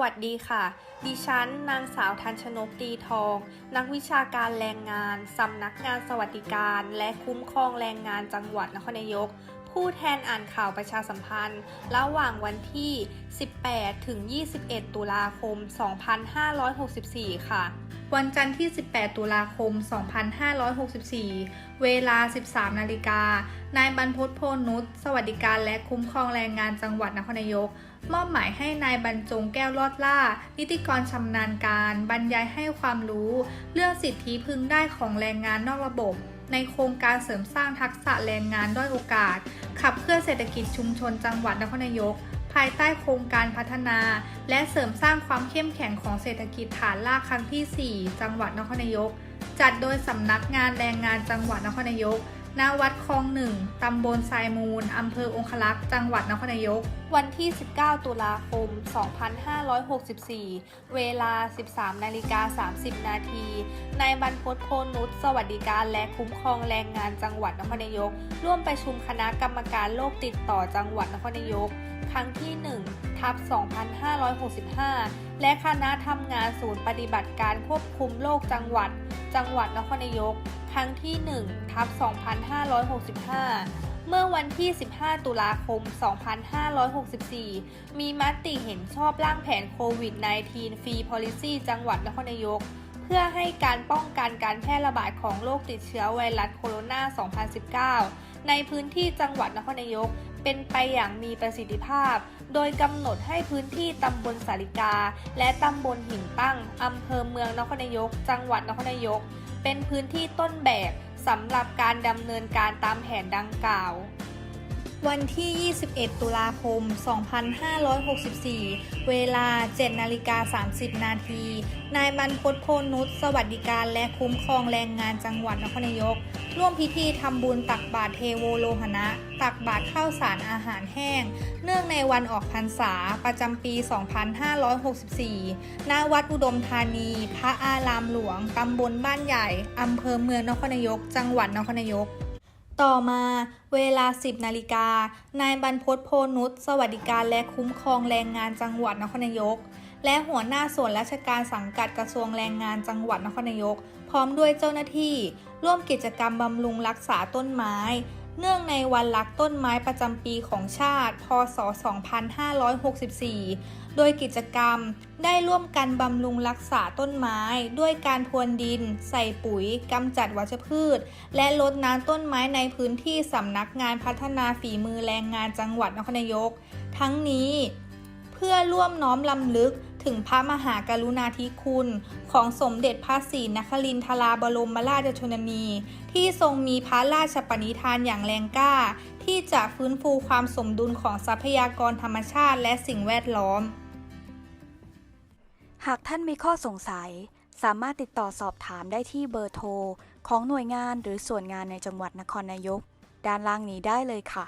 วัสดีค่ะ ดิฉัน นางสาวทันชนกตีทอง นักวิชาการแรงงาน สำนักงานสวัสดิการ และคุ้มครองแรงงานจังหวัดนครนายก ผู้แทนอ่านข่าวประชาสัมพันธ์ ระหว่างวันที่ 18 ถึง 21 ตุลาคม 2564 ค่ะ วันจันทร์ที่ 18 ตุลาคม 2564 เวลา 13 นาฬิกา นายบรรพตโพนุชสวัสดิการและคุ้มครองแรงงานจังหวัดนครนายก มอบหมายให้นายบรรจงแก้วลอดล่า นิติกรชำนาญการ บรรยายให้ความรู้ เรื่องสิทธิพึงได้ของแรงงานนอกระบบ ในโครงการเสริมสร้างทักษะแรงงานด้อยโอกาส ขับเคลื่อนเศรษฐกิจชุมชนจังหวัดนครนายก ภายใต้โครงการพัฒนา และเสริมสร้างความเข้มแข็งของเศรษฐกิจฐานรากครั้งที่ 4 จังหวัดนครนายก จัดโดยสำนักงานแรงงานจังหวัดนครนายก ณวัดคลองหนึ่งตำบลทรายมูล อำเภอองคลักษ์ จังหวัดนครนายก วันที่ 19 ตุลาคม 2564 เวลา 13 นาฬิกา 30 นาทีนายบรรพตโพนุชสวัสดิการและคุ้มครองแรงงานจังหวัดนครนายก ร่วมประชุมคณะกรรมการโรคติดต่อจังหวัดนครนายก ครั้งที่ 1 ทับ 2565 และคณะทำงานศูนย์ปฏิบัติการควบคุมโรคจังหวัด จังหวัดนครนายก ครั้งที่1ทับ2565 เมื่อวันที่ 15 ตุลาคม 2564 มีมติเห็นชอบร่างแผนโควิด -19 ฟรี policy จังหวัดนครนายก เพื่อให้การป้องกันการแพร่ระบาดของโรคติดเชื้อไวรัสโคโรนา 2019 ในพื้นที่จังหวัดนครนายก เป็นไปอย่างมีประสิทธิภาพ โดยกำหนดให้พื้นที่ตำบลสาริกา และตำบลหินตั้งอำเภอเมืองนครนายก จังหวัดนครนายก เป็นพื้นที่ต้นแบบสำหรับการดำเนินการตามแผนดังกล่าว วันที่ 21 ตุลาคม 2564 เวลา 7 นาฬิกา 30 นาที นายบรรพตโพนุชสวัสดิการและคุ้มครองแรงงานจังหวัดนครนายก ร่วมพิธีทำบุญตักบาตรเทโวโลหณะตักบาตรข้าวสารอาหารแห้ง เนื่องในวันออกพรรษาประจำปี 2564 ณ วัดอุดมธานี พระอารามหลวง ตำบลบ้านใหญ่ อำเภอเมืองนครนายก จังหวัดนครนายก ต่อมาเวลา 10 นาฬิกา นายบรรพตโพนุชสวัสดิการและคุ้มครองแรงงานจังหวัดนครนายก และหัวหน้าส่วนราชการสังกัดกระทรวงแรงงานจังหวัดนครนายก พร้อมด้วยเจ้าหน้าที่ ร่วมกิจกรรมบำรุงรักษาต้นไม้ เนื่องในวันรักต้นไม้ประจำปีของชาติ พศ 2564 โดยกิจกรรมได้ร่วมกันบำรุงรักษาต้นไม้ ด้วยการพรวนดิน ใส่ปุ๋ยกำจัดวัชพืช และลดน้ำต้นไม้ในพื้นที่สำนักงานพัฒนาฝีมือแรงงานจังหวัดนครนายก ทั้งนี้เพื่อร่วมน้อมลำลึก ถึงพระมหากรุณาธิคุณ ของสมเด็จพระศรีนครินทราบรมราชชนนี ที่ทรงมีพระราชปณิธานอย่างแรงกล้า ที่จะฟื้นฟูความสมดุลของทรัพยากรธรรมชาติและสิ่งแวดล้อม หากท่านมีข้อสงสัย สามารถติดต่อสอบถามได้ที่เบอร์โทร ของหน่วยงานหรือส่วนงานในจังหวัดนครนายก ด้านล่างนี้ได้เลยค่ะ